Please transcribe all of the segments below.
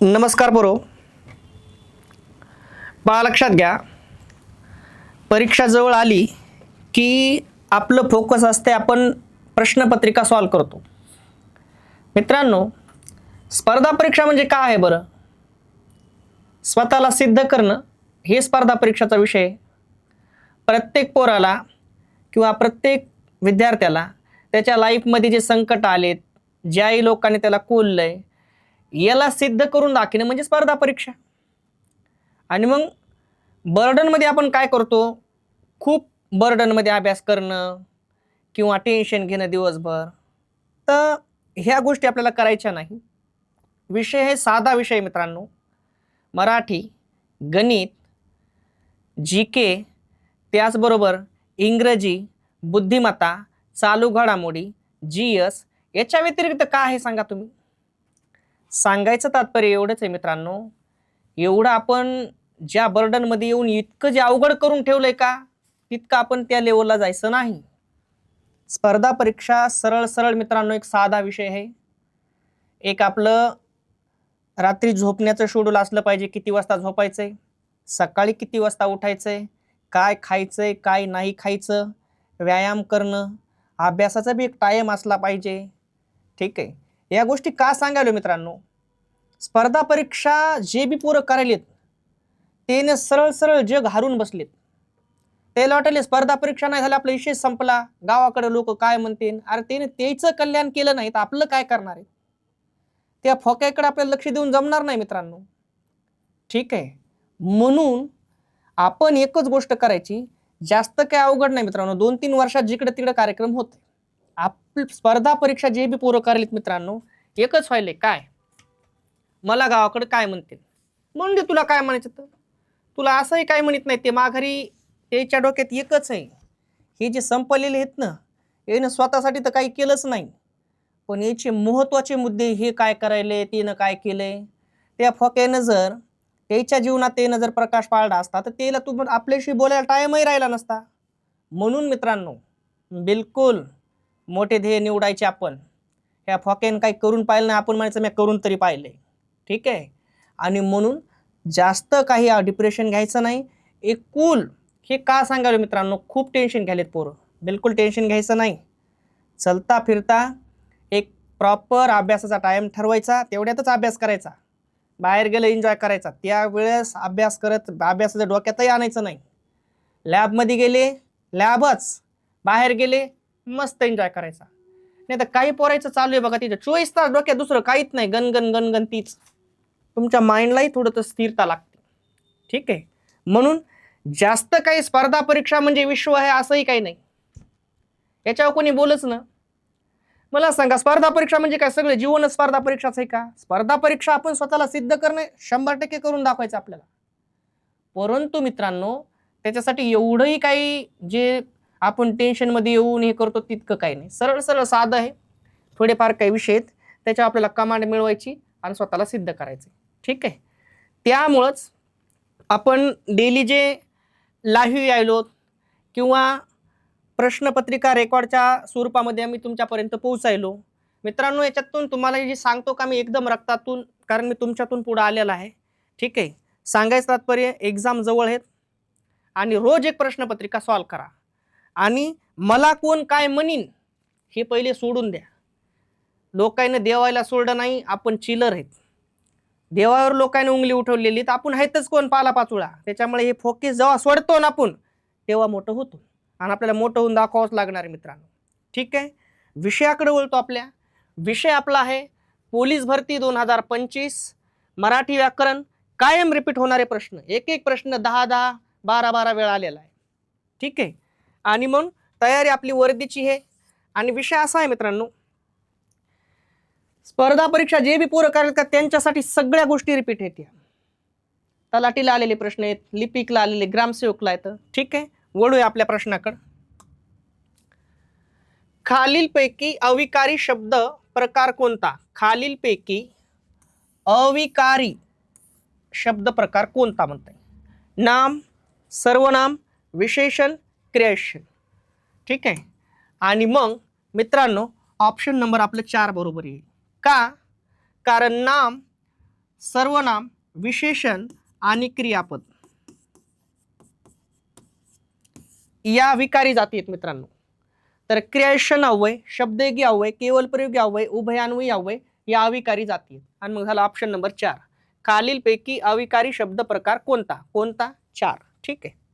नमस्कार बरो पहा लक्षात घ्या. परीक्षा जवळ आली की आपलं फोकस असते आपण प्रश्नपत्रिका सॉल्व करतो. मित्रांनो स्पर्धा परीक्षा म्हणजे काय आहे बरं? स्वतःला सिद्ध करणं हे स्पर्धा परीक्षाचा विषय आहे. प्रत्येक पोराला किंवा प्रत्येक विद्यार्थ्याला त्याच्या लाईफमध्ये जे संकट आलेत ज्याही लोकांनी त्याला कोल्लंय याला सिद्ध करून दाखवणं म्हणजे स्पर्धा परीक्षा. आणि मग बर्डनमध्ये आपण काय करतो? खूप बर्डनमध्ये अभ्यास करणं किंवा टेन्शन घेणं दिवसभर. तर ह्या गोष्टी आपल्याला करायच्या नाही. विषय हे साधा विषय मित्रांनो. मराठी गणित जी के त्याचबरोबर इंग्रजी बुद्धिमत्ता चालू घडामोडी जी एस याच्या व्यतिरिक्त काय आहे सांगा तुम्ही? सांगायचं तात्पर्य एवढंच आहे मित्रांनो. एवढं आपण ज्या बर्डनमध्ये येऊन इतकं जे अवघड करून ठेवलंय का तितकं आपण त्या लेवलला जायचं नाही. स्पर्धा परीक्षा सरळ सरळ मित्रांनो एक साधा विषय आहे. एक आपलं रात्री झोपण्याचं शेड्यूल असलं पाहिजे किती वाजता झोपायचं आहे सकाळी किती वाजता उठायचं आहे काय खायचं आहे काय नाही खायचं व्यायाम करणं अभ्यासाचा बी एक टाईम असला पाहिजे. ठीक आहे. या गोष्टी का सांगायलो मित्रांनो? स्पर्धा परीक्षा जे बी पोरं करायलेत त्याने सरळ सरळ जग हारून बसलेत. त्याला वाटले स्पर्धा परीक्षा नाही झाल्या आपला विषय संपला. गावाकडे लोक काय म्हणतील? अरे त्याने त्याचं कल्याण केलं नाही तर आपलं काय करणार आहे? त्या फोक्याकडे आपल्याला लक्ष देऊन जमणार नाही मित्रांनो. ठीक आहे? म्हणून आपण एकच गोष्ट करायची जास्त काय अवघड नाही मित्रांनो. दोन तीन वर्षात जिकडे तिकडे कार्यक्रम होते आप स्पर्धा परीक्षा जे बी पोरं करायलेत मित्रांनो एकच व्हायले काय? मला गावाकडे काय म्हणतील? म्हणजे तुला काय म्हणायचं तर? तुला असंही काय म्हणत नाही ते माघारी त्याच्या डोक्यात एकच आहे. हे जे संपलेले आहेत ना यानं स्वतःसाठी तर काही केलंच नाही. पण याचे महत्त्वाचे मुद्दे हे काय करायले तिनं काय केलंय? त्या फोक्यानं जर त्याच्या जीवनात त्यानं जर प्रकाश पाळला असता तर त्याला तू आपल्याशी बोलायला टाईमही राहिला नसता. म्हणून मित्रांनो बिलकुल मोठे ध्येय निवडायचे आपण. ह्या फोक्यानं काही करून पाहिलं नाही आपण म्हणायचं मी करून तरी पाहिले. ठीक आहे? आणि म्हणून जास्त काही डिप्रेशन घ्यायचं नाही. एक कूल हे का सांगायला मित्रांनो खूप टेन्शन घ्यायलेत पोरं. बिलकुल टेन्शन घ्यायचं नाही. चलता फिरता एक प्रॉपर अभ्यासाचा टाईम ठरवायचा तेवढ्यातच अभ्यास करायचा. बाहेर गेलं एन्जॉय करायचा. त्यावेळेस अभ्यास करत अभ्यासाच्या डोक्यातही आणायचं नाही. लॅबमध्ये गेले लॅबच बाहेर गेले मस्त एन्जॉय करायचा. नाही तर काही पोरायचं चालू आहे बघा तिच्या चोवीस तास डोक्यात दुसरं काहीच नाही. गणगण गणगण तीच. तुमच्या माइंडलाही थोडं तर स्थिरता लागते. ठीक आहे? म्हणून जास्त काही स्पर्धा परीक्षा म्हणजे विश्व आहे असंही काही नाही. याच्यावर कोणी बोलच ना. मला सांगा स्पर्धा परीक्षा म्हणजे काय? सगळं जीवनच स्पर्धा परीक्षाच आहे का? स्पर्धा परीक्षा आपण स्वतःला सिद्ध करणे शंभर टक्के करून दाखवायचं आपल्याला. परंतु मित्रांनो त्याच्यासाठी एवढंही काही जे आपण टेन्शनमध्ये येऊन हे करतो तितकं काही नाही. सरळ सरळ साधं आहे. थोडेफार काही विषय आहेत त्याच्यावर आपल्याला कमांड मिळवायची आणि स्वतःला सिद्ध करायचं. ठीक आहे? त्यामुळंच आपण डेली जे लाईव्ह यायलो किंवा प्रश्नपत्रिका रेकॉर्डच्या स्वरूपामध्ये आम्ही तुमच्यापर्यंत पोहोचायलो. मित्रांनो याच्यातून तुम्हाला जे सांगतो का मी एकदम रक्तातून कारण मी तुमच्यातून पुढं आलेला आहे. ठीक आहे? सांगायचं तात्पर्य एक्झाम जवळ आहेत. आणि रोज एक प्रश्नपत्रिका सॉल्व करा. आणि मला कोण काय म्हणीन हे पहिले सोडून द्या. लोकांनी देवायला सोडलं नाही आपण चिलर आहेत. देवावर लोकांनी उंगली उठवलेली तर आपण आहेतच कोण पाला पाचोळा. त्याच्यामुळे हे फोकस जेव्हा सोडतो ना आपण तेव्हा मोठं होतो. आणि आपल्याला मोठं होऊन दाखवावंच लागणार आहे मित्रांनो. ठीक आहे? विषयाकडे बोलतो आपल्या. विषय आपला आहे पोलीस भरती दोन हजार पंचवीस मराठी व्याकरण कायम रिपीट होणारे प्रश्न. एक एक प्रश्न दहा दहा बारा बारा वेळा आलेला आहे. ठीक आहे? आणि मग तयारी आपली वर्दीची आहे आणि विषय असा आहे मित्रांनो स्पर्धा परीक्षा जे बी पोरं करेल का त्यांच्यासाठी सगळ्या गोष्टी रिपीट आहेत तलाटीला आलेले प्रश्न आहेत लिपिकला आलेले ग्रामसेवकला येतं. ठीक आहे वळूया आपल्या प्रश्नाकडं. खालीलपैकी अविकारी शब्द प्रकार कोणता? खालीलपैकी अविकारी शब्द प्रकार कोणता म्हणताय? नाम सर्वनाम विशेषण क्रिएशन ठीक आहे? आणि मग मित्रांनो ऑप्शन नंबर आपलं चार बरोबर येईल. का? कारण नाम सर्वनाम विशेषण आणि क्रियापद. या विकारी जाती आहेत मित्रांनो. तर क्रिएशन अव्यय शब्दयोगी अव्यय केवल प्रयोगी अव्यय उभयान्वयी अव्यय या अविकारी जाती आहेत. आणि मग झाला ऑप्शन नंबर चार. खालीलपैकी अविकारी शब्द प्रकार कोणता? कोणता? चार. ठीक आहे?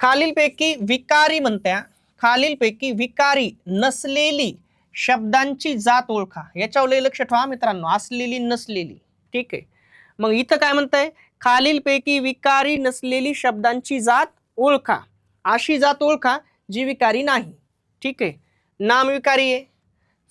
खालीलपैकी विकारी म्हणत्या खालीलपैकी विकारी नसलेली शब्दांची जात ओळखा. याच्यावर लक्ष ठेवा मित्रांनो. असलेली नसलेली. ठीक आहे? मग इथं काय म्हणतंय? खालीलपैकी विकारी नसलेली शब्दांची जात ओळखा. अशी जात ओळखा जी विकारी नाही. ठीक आहे? नामविकारी आहे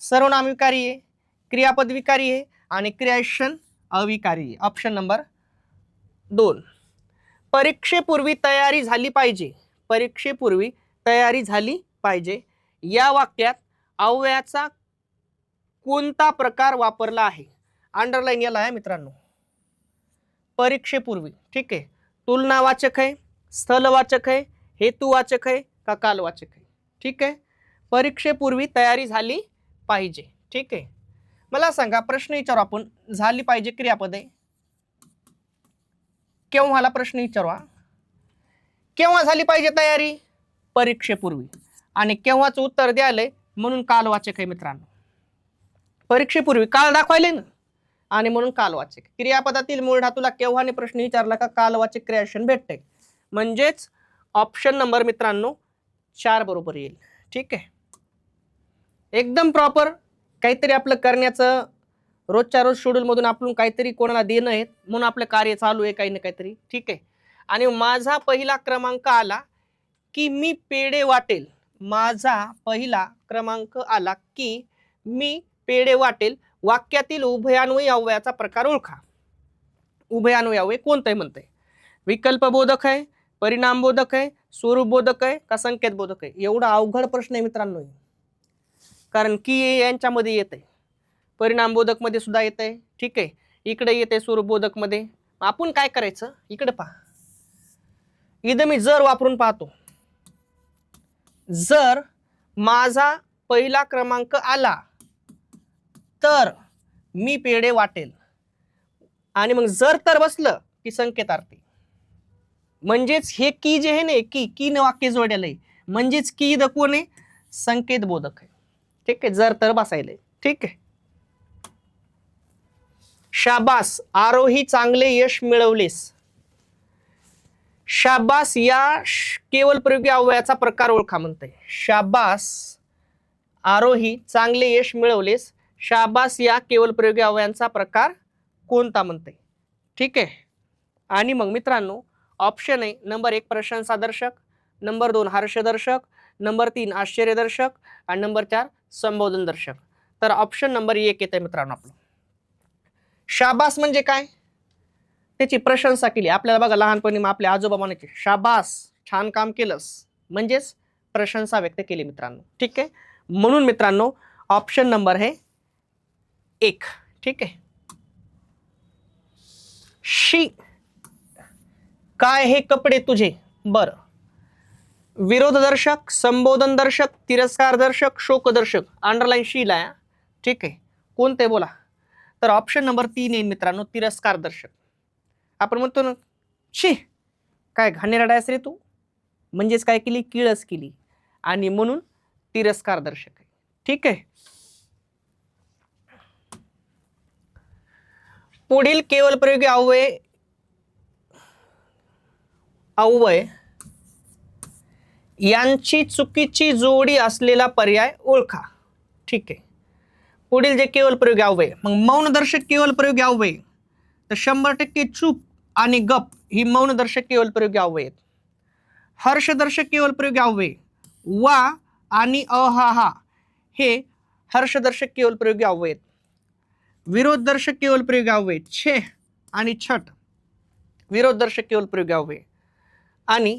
सर्वनामविकारी आहे क्रियापद विकारी आहे आणि क्रियाशन अविकारी ऑप्शन नंबर दोन. परीक्षेपूर्वी तयारी झाली पाहिजे. परीक्षेपूर्वी तयारी झाली पाहिजे. या वाक्यात अव्ययाचा कोणता प्रकार वापरला आहे? अंडरलाईन याला आहे मित्रांनो. परीक्षेपूर्वी ठीक आहे. तुलनावाचक आहे स्थलवाचक आहे हेतुवाचक आहे का कालवाचक आहे? ठीक आहे. परीक्षेपूर्वी तयारी झाली पाहिजे ठीक आहे. मला सांगा प्रश्न विचारू आपण. झाली पाहिजे क्रियापद. आहे केव्हाला प्रश्न विचारवा? केव्हा झाली पाहिजे तयारी? परीक्षेपूर्वी. आणि केव्हाचं उत्तर द्यायलंय? म्हणून कालवाचक आहे मित्रांनो. परीक्षेपूर्वी काल दाखवायले ना? आणि म्हणून कालवाचक क्रियापदातील मूळ धातूला केव्हाने प्रश्न विचारला का कालवाचक क्रियाशन भेटते म्हणजेच ऑप्शन नंबर मित्रांनो चार बरोबर येईल. ठीक आहे? एकदम प्रॉपर काहीतरी आपलं करण्याचं रोजच्या रोज शेड्यूलमधून आपण काहीतरी कोणाला देणं आहे म्हणून आपलं कार्य चालू आहे काही ना काहीतरी. ठीक आहे? आणि माझा पहिला क्रमांक आला की मी पेढे वाटेल. माझा पहिला क्रमांक आला की मी पेढे वाटेल. वाक्यातील उभयान्वयी अव्ययाचा प्रकार ओळखा. उभयान्वयी अव्यय कोणतंय म्हणतंय? विकल्पबोधक आहे परिणामबोधक आहे स्वरूपबोधक आहे का संकेत बोधक आहे? एवढा अवघड प्रश्न आहे मित्रांनो. कारण की यांच्यामध्ये येत आहे परिणामबोधकमध्ये सुद्धा येत आहे ठीक? आहे इकडे येते स्वरूपबोधक आपण काय करायचं? इकडे पहा. इथं मी जर वापरून पाहतो. जर माझा पहिला क्रमांक आला तर मी पेढे वाटेल. आणि मग जर तर बसलं की संकेतार्थी. म्हणजेच हे की जे आहे ना की की न वाक्य जोड्याला आहे. म्हणजेच की द कोण आहे? संकेत बोधक आहे. ठीक? आहे जर तर बसायला ठीक? आहे शाबास आरोही चांगले यश मिळवलेस. शाबास या केवळ प्रयोगी अवयाचा प्रकार ओळखा म्हणते शाबास आरोही चांगले यश मिळवलेस. शाबास या केवळ प्रयोगी अवयांचा प्रकार कोणता म्हणते ठीक आहे. आणि मग मित्रांनो ऑप्शन आहे नंबर एक प्रशंसादर्शक नंबर दोन हर्षदर्शक नंबर तीन आश्चर्यदर्शक आणि नंबर चार संबोधन दर्शक. तर ऑप्शन नंबर एक येते मित्रांनो आपलं. शाबास म्हणजे काय? त्याची प्रशंसा केली. आपल्याला बघा लहानपणी मग आपल्या आजोबा म्हणायचे शाबास छान काम केलंस. म्हणजेच प्रशंसा व्यक्त केली मित्रांनो. ठीक आहे? म्हणून मित्रांनो ऑप्शन नंबर हे एक. ठीक आहे? शी. काय हे कपडे तुझे? बर. विरोधदर्शक संबोधन दर्शक तिरस्कार दर्शक शोकदर्शक अंडरलाईन शीला ठीक आहे? कोणते बोला? तर ऑप्शन नंबर तीन येईल मित्रांनो तिरस्कार दर्शक. आपण म्हणतो ना शी काय घाणेरा डायस रे तू? म्हणजेच काय केली? किळस केली. आणि म्हणून तिरस्कार दर्शक आहे. ठीक आहे? पुढील केवळ प्रयोगी अव्यय अव्यय यांची चुकीची जोडी असलेला पर्याय ओळखा. ठीक आहे? पुढील जे केवल प्रयोगी यावे मग मौनदर्शक केवल प्रयोग यावे. तर शंभर टक्के चूप आणि गप ही मौनदर्शक केवल प्रयोगी अव्यय आहेत हर्षदर्शक केवल प्रयोग यावे. वा आणि अ हा हा हे हर्षदर्शक केवल प्रयोगी अव्यय आहेत विरोधदर्शक केवल प्रयोगी यावे. छे आणि छट विरोधदर्शक केवल प्रयोग यावे. आणि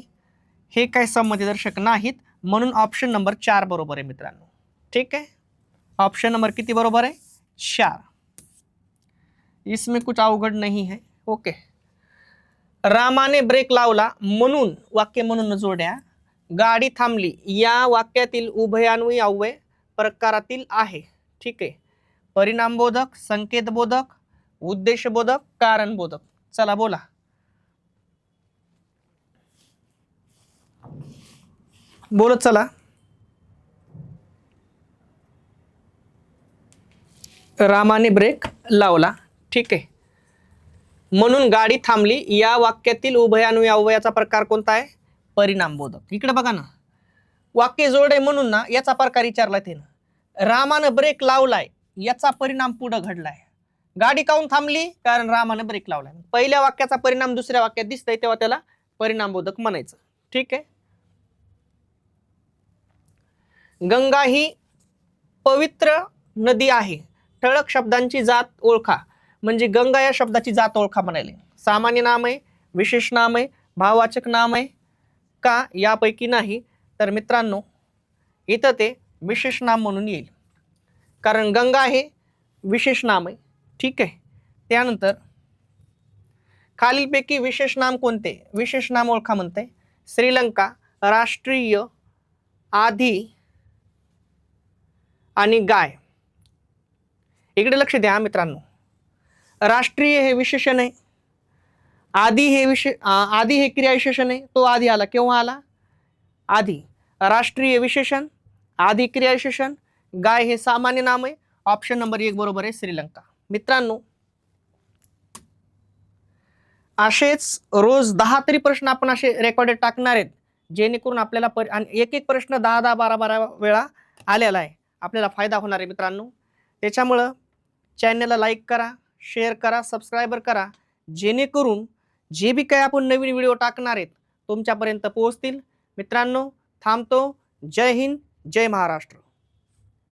हे काय संमतीदर्शक नाहीत म्हणून ऑप्शन नंबर चार बरोबर आहे मित्रांनो. ठीक आहे? ऑप्शन नंबर किती बरोबर आहे? चार. इसमें कुछ अवघड नहीं है. ओके रामाने ब्रेक लावला. म्हणून वाक्य म्हणून जोड्या गाडी थांबली. या वाक्यातील उभयान्वयी अव्यय प्रकारातील आहे. ठीक आहे. परिणामबोधक संकेतबोधक उद्देशबोधक कारणबोधक. चला बोला. बोलत चला. रामाने ब्रेक लावला. ठीक आहे. म्हणून गाडी थांबली. या वाक्यातील उभयान्वयी अवयाचा प्रकार कोणता आहे? परिणामबोधक इकडे बघा ना. वाक्य जोडे म्हणून ना याचा प्रकार विचारला त्यानं. रामानं ब्रेक लावलाय याचा परिणाम पुढं घडलाय. गाडी काऊन थांबली? कारण रामानं ब्रेक लावलाय. पहिल्या वाक्याचा परिणाम दुसऱ्या वाक्यात दिसतंय तेव्हा त्याला परिणामबोधक म्हणायचं. ठीक आहे. गंगा ही पवित्र नदी आहे. ठळक शब्दांची जात ओळखा. म्हणजे गंगा या शब्दाची जात ओळखा म्हणाले सामान्य नाम आहे विशेष नाम आहे भाववाचक नाम आहे. का? यापैकी नाही. तर मित्रांनो इथं ते विशेष नाम म्हणून येईल. कारण गंगा हे विशेष नाम आहे. ठीक आहे? त्यानंतर खालीलपैकी विशेष नाम कोणते? विशेष नाम ओळखा म्हणते. श्रीलंका राष्ट्रीय आधी आणि गाय. इकडे लक्ष द्या मित्रांनो. राष्ट्रीय हे विशेषण आहे. आधी हे विशे आधी हे क्रियाविशेषण आहे. तो आधी आला. केव्हा आला? आधी. राष्ट्रीय विशेषण आधी क्रियाविशेषण गाय हे सामान्य नाम आहे. ऑप्शन नंबर एक बरोबर आहे श्रीलंका. मित्रांनो असेच रोज दहा तरी प्रश्न आपण असे रेकॉर्डेड टाकणार आहेत. जेणेकरून आपल्याला पर आणि एक एक प्रश्न दहा दहा बारा बारा वेळा आलेला आहे. आपल्याला फायदा होणार आहे मित्रांनो. त्याच्यामुळं चॅनलला लाईक करा शेअर करा सबस्क्रायबर करा. जेणेकरून जे बी काही आपण नवीन व्हिडिओ टाकणार आहेत तुमच्यापर्यंत पोहोचतील. मित्रांनो थांबतो. जय हिंद जय महाराष्ट्र.